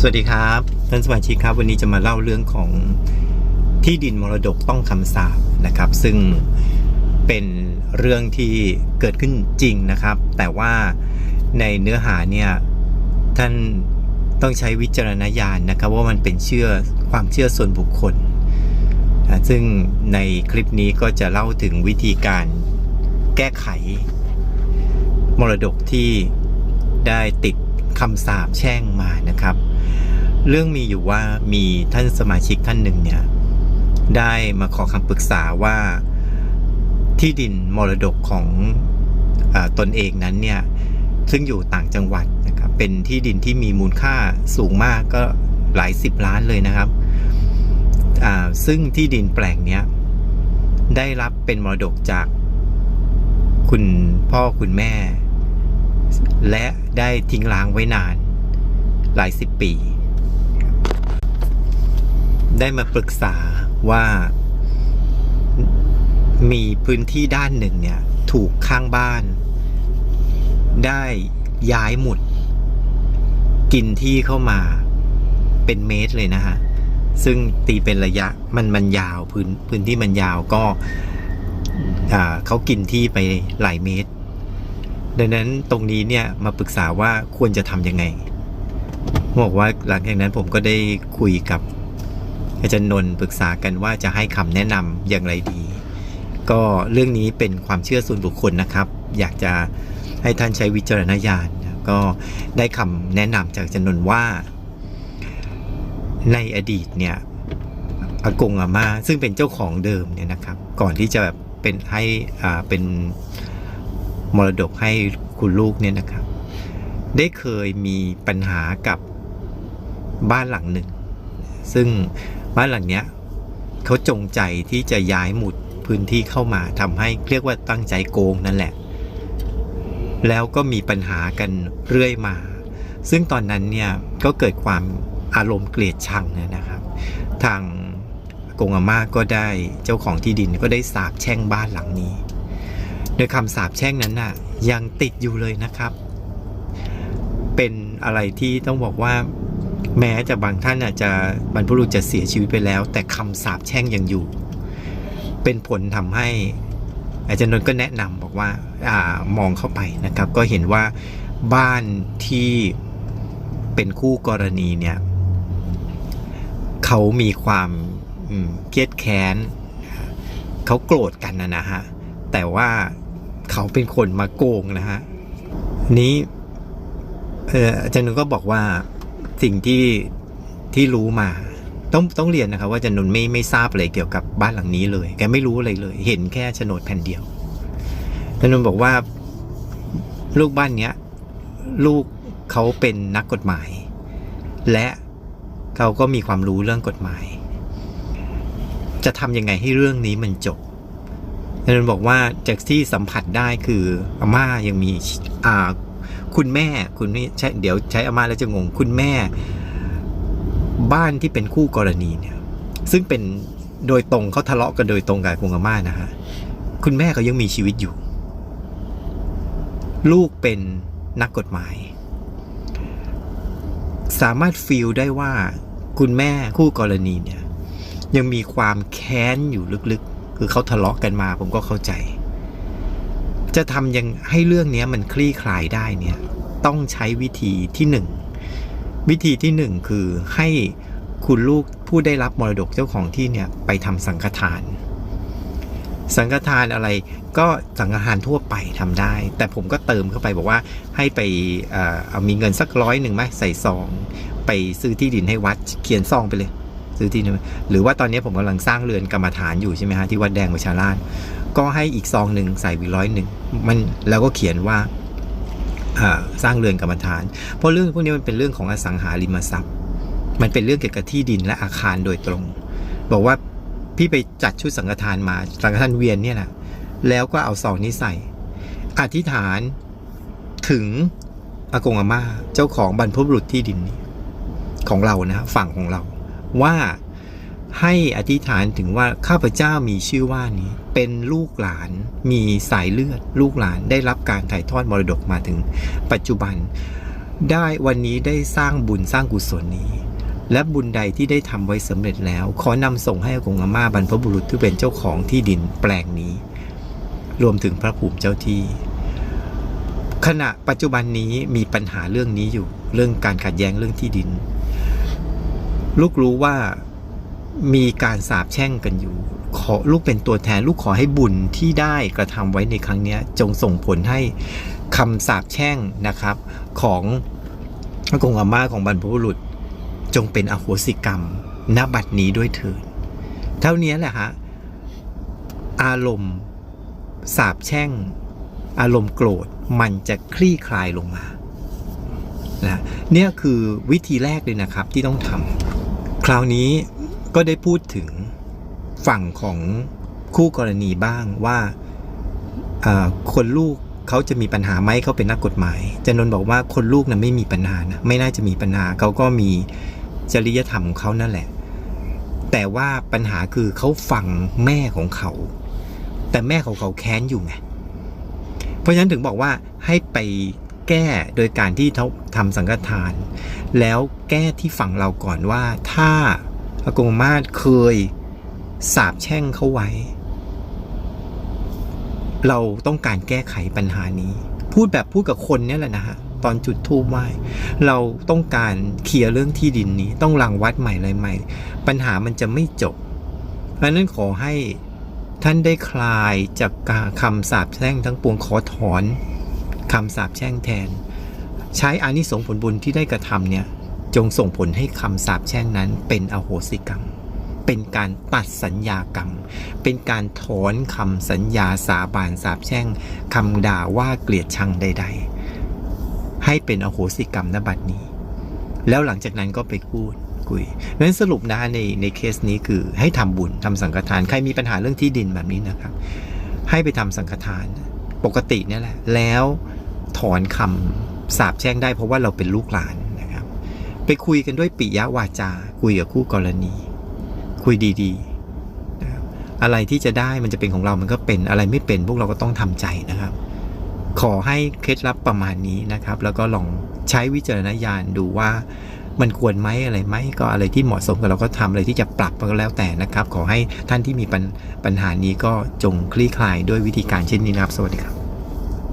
สวัสดีครับท่านสมาชิกครับ วันนี้จะมาเล่าเรื่องของที่ดินมรดกต้องคำสาปนะครับ ซึ่งเป็นเรื่องที่เกิดขึ้นจริงนะครับ แต่ว่าในเนื้อหาเนี่ยท่านต้องใช้วิจารณญาณนะครับ ว่ามันเป็นเชื่อความเชื่อส่วนบุคคล ซึ่งในคลิปนี้ก็จะเล่าถึงวิธีการแก้ไข มรดกที่ได้ติดคำสาปแช่งมานะครับ เรื่องมีอยู่ว่ามีท่านสมาชิกท่านหนึ่งเนี่ย ได้มาขอคำปรึกษาว่าที่ดินมรดกของอตนเองนั้นเนี่ย ซึ่งอยู่ต่างจังหวัดนะครับเป็นที่ดินที่มีมูลค่าสูงมากก็หลายสิบล้านเลยนะครับซึ่งที่ดินแปลงเนี้ยได้รับเป็นมรดกจากคุณพ่อคุณแม่ และได้ทิ้งร้างไว้นาน หลายสิบปี ได้มาปรึกษาว่ามีพื้นที่ด้านหนึ่งเนี่ย ถูกข้างบ้าน ได้ย้ายหมุด กินที่เข้ามาเป็นเมตรเลยนะฮะ ซึ่งตีเป็นระยะมันมันยาวพื้นพื้นที่มันยาวก็เขากินที่ไปหลายเมตร ดังนั้นตรงนี้เนี่ยมาปรึกษาว่าควรจะทำยังไงบอกว่าหลังจากนั้นผมก็ได้คุยกับ อาจารย์นนท์ปรึกษากันว่าจะให้คำแนะนำอย่างไรดี ก็เรื่องนี้เป็นความเชื่อส่วนบุคคลนะครับ อยากจะให้ท่านใช้วิจารณญาณนะก็ได้คำแนะนำจากอาจารย์นนท์ว่า ในอดีตเนี่ยอากงอาม่าซึ่งเป็นเจ้าของเดิมเนี่ยนะครับ ก่อนที่จะแบบเป็นให้อ่าเป็นมรดกให้คุณลูกเนี่ยนะครับ ได้เคยมีปัญหากับบ้านหลังหนึ่ง ซึ่ง บ้านหลังเนี้ยเขาจงใจที่จะย้ายหมุดพื้นที่เข้ามาทำให้เรียกว่าตั้งใจโกงนั่นแหละ แล้วก็มีปัญหากันเรื่อยมา ซึ่งตอนนั้นเนี่ยก็เกิดความอารมณ์เกลียดชังนะครับ ทางกงอาม่าก็ได้เจ้าของที่ดินก็ได้สาบแช่งบ้านหลังนี้ โดยคำสาปแช่งนั้นน่ะยังติดอยู่เลยนะครับ เป็นอะไรที่ต้องบอกว่า แม้จะบางท่านอาจจะบรรพบุรุษจะเสียชีวิตไปแล้ว แต่คำสาปแช่งยังอยู่ เป็นผลทำให้ อาจารย์นนท์ก็แนะนำบอกว่าอามองเข้าไปนะครับ ก็เห็นว่าบ้านที่เป็นคู่กรณีเนี่ยเขามีความเครียดแค้นเขาโกรธกันนะนะฮะแต่ว่าเขาเป็นคนมาโกงนะฮะนี้อออาจารย์นนท์ก็บอกว่า สิ่งที่ที่รู้มา ต้องต้องเรียนนะครับ ว่าจารย์นนท์ไม่ไม่ทราบอะไรเกี่ยวกับบ้านหลังนี้เลย แกไม่รู้อะไรเลย เห็นแค่โฉนดแผ่นเดียวจารย์นนท์บอกว่าลูกบ้านเนี้ย ลูกเขาเป็นนักกฎหมาย และเขาก็มีความรู้เรื่องกฎหมาย จะทำยังไงให้เรื่องนี้มันจบอาจารย์บอกว่าจากที่สัมผัสได้คืออาม่ายังมีอ่า คุณแม่คุณนี่ใช่เดี๋ยวใช้อาม่าแล้วจะงง คุณแม่ บ้านที่เป็นคู่กรณีเนี่ย ซึ่งเป็นโดยตรงเขาทะเลาะกันโดยตรงกับคุณอาม่านะฮะคุณแม่เขายังมีชีวิตอยู่ ลูกเป็นนักกฎหมาย สามารถฟีลได้ว่าคุณแม่คู่กรณีเนี่ย ยังมีความแค้นอยู่ลึกๆ คือเขาทะเลาะกันมาผมก็เข้าใจ จะทำยังให้เรื่องนี้มันคลี่คลายได้เนี่ย ต้องใช้วิธีที่หนึ่งวิธีที่หนึ่งคือให้คุณลูกผู้ได้รับมรดกเจ้าของที่เนี่ยไปทำสังฆทาน สังฆทานอะไรก็สังฆทานทั่วไปทำได้ แต่ผมก็เติมเข้าไปบอกว่าให้ไปเอ่อเอามีเงินสักร้อยหนึ่งไหมใส่ซอง ไปซื้อที่ดินให้วัดเขียนซองไปเลย ซื้อที่ดินหรือว่าตอนนี้ผมกำลังสร้างเรือนกรรมฐานอยู่ใช่ไหมฮะที่วัดแดงประชาราชก็ให้อีกซองหนึ่งใส่ไปร้อยหนึ่งมันแล้วก็เขียนว่าสร้างเรือนกรรมฐาน เพราะเรื่องพวกนี้มันเป็นเรื่องของอสังหาริมทรัพย์ มันเป็นเรื่องเกี่ยวกับที่ดินและอาคารโดยตรง บอกว่าพี่ไปจัดชุดสังฆทานมา สังฆทานเวียนเนี่ยแหละแล้วก็เอาซองนี้ใส่ อธิษฐานถึงอากงอาม่าเจ้าของบรรพบุรุษที่ดินนี้ของเรานะฮะฝั่งของเรา ว่าให้อธิษฐานถึงว่าข้าพเจ้ามีชื่อว่านี้ เป็นลูกหลานมีสายเลือด ลูกหลานได้รับการถ่ายทอดมรดกมาถึง ปัจจุบัน ได้วันนี้ได้สร้างบุญสร้างกุศลนี้ และบุญใดที่ได้ทำไว้สำเร็จแล้ว ขอนำส่งให้อกงอาม่าบรรพบุรุษที่เป็นเจ้าของที่ดินแปลงนี้ รวมถึงพระภูมิเจ้าที่ ขณะปัจจุบันนี้มีปัญหาเรื่องนี้อยู่ เรื่องการขัดแย้งเรื่องที่ดิน ลูกรู้ว่ามีการสาบแช่งกันอยู่ ขอลูกเป็นตัวแทนลูกขอให้บุญที่ได้กระทำไว้ในครั้งนี้จงส่งผลให้คำสาบแช่งนะครับ ของอากงอาม่าของบรรพบุรุษ จงเป็นอโหสิกรรมณบัดนี้ด้วยเถิดเท่านี้แหละฮะอารมณ์สาบแช่ง อารมณ์โกรธมันจะคลี่คลายลงมานะเนี่ยคือวิธีแรกเลยนะครับที่ต้องทำ คราวนี้ก็ได้พูดถึงฝั่งของคู่กรณีบ้างว่าคนลูกเขาจะมีปัญหาไหมเขาเป็นนักกฎหมายจนนท์บอกว่าคนลูกน่ะไม่มีปัญหานะไม่น่าจะมีปัญหาเขาก็มีจริยธรรมของเขานั่นแหละ แต่ว่าปัญหาคือเขาฟังแม่ของเขา แต่แม่ของเขาแค้นอยู่ไงเพราะฉะนั้นถึงบอกว่าให้ไป แก้โดยการที่เขาทำสังฆทาน แล้วแก้ที่ฝั่งเราก่อนว่า ถ้าอากงมาศเคยสาบแช่งเขาไว้ เราต้องการแก้ไขปัญหานี้ พูดแบบพูดกับคนเนี่ยแหละนะฮะตอนจุดทูบไหว้เราต้องการเคลียร์เรื่องที่ดินนี้ ต้องรังวัดใหม่อะไรใหม่ ปัญหามันจะไม่จบเพราะนั้นขอให้ท่านได้คลายจากคำสาปแช่งทั้งปวงขอถอน คำสาปแช่งแทน ใช้อานิสงส์ผลบุญที่ได้กระทำเนี่ยจงส่งผลให้คำสาปแช่งนั้นเป็นอโหสิกรรม เป็นการตัดสัญญากรรม เป็นการถอนคำสัญญาสาบานสาบแช่งคำด่าว่าเกลียดชังใด ๆ ให้เป็นอโหสิกรรมนบัดนี้ แล้วหลังจากนั้นก็ไปพูดคุยนั้นสรุปนะในในเคสนี้คือให้ทำบุญทำสังฆทาน ใครมีปัญหาเรื่องที่ดินแบบนี้นะครับ ให้ไปทำสังฆทานปกติเนี่ยแหละ แล้ว ถอนคำสาปแช่งได้เพราะว่าเราเป็นลูกหลานนะครับ ไปคุยกันด้วยปิยวาจา คุยกับคู่กรณี คุยดีๆนะอะไรที่จะได้มันจะเป็นของเรามันก็เป็นอะไรไม่เป็นพวกเราก็ต้องทำใจนะครับ ขอให้เคล็ดลับประมาณนี้นะครับ แล้วก็ลองใช้วิจารณญาณดูว่ามันควรไหมอะไรไหมก็อะไรที่เหมาะสมกับเราก็ทำอะไรที่จะปรับก็แล้วแต่นะครับ ขอให้ท่านที่มีปัญปัญหานี้ก็จงคลี่คลายด้วยวิธีการเช่นนี้นะครับ สวัสดีครับ